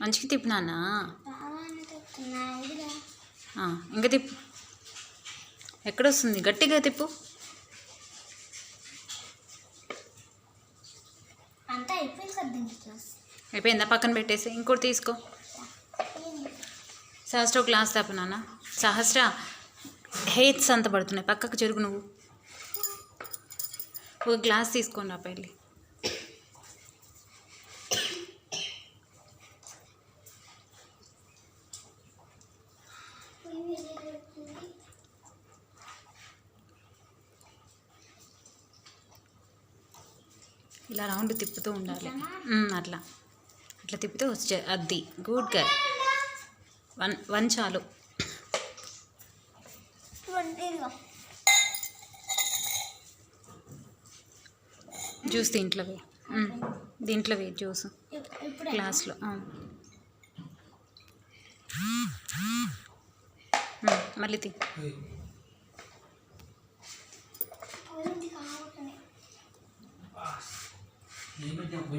మంచిగా తిప్పినానా ఇంకా తిప్పు. ఎక్కడొస్తుంది? గట్టిగా తిప్పు. అయిపోయింది క్లాస్? పక్కన పెట్టేసి. ఇంకోటి తీసుకో. సహస్ర ఒక గ్లాస్ తాపు నాన్న. సహస్ర హెయిట్స్ అంత పడుతున్నాయి. పక్కకు చెరుగు నువ్వు. ఒక గ్లాస్ తీసుకొని రా పెళ్ళి ఇలా రౌండ్ తిప్పుతూ ఉండాలి. అట్లా. అట్లా తిప్పితే వచ్చే అద్ది గుడ్ గర్ వన్ వన్ చాలు. జ్యూస్ దీంట్లో వేయి. దీంట్లో వేయి జ్యూస్. గ్లాస్లో మళ్ళీ తీ 你们结婚？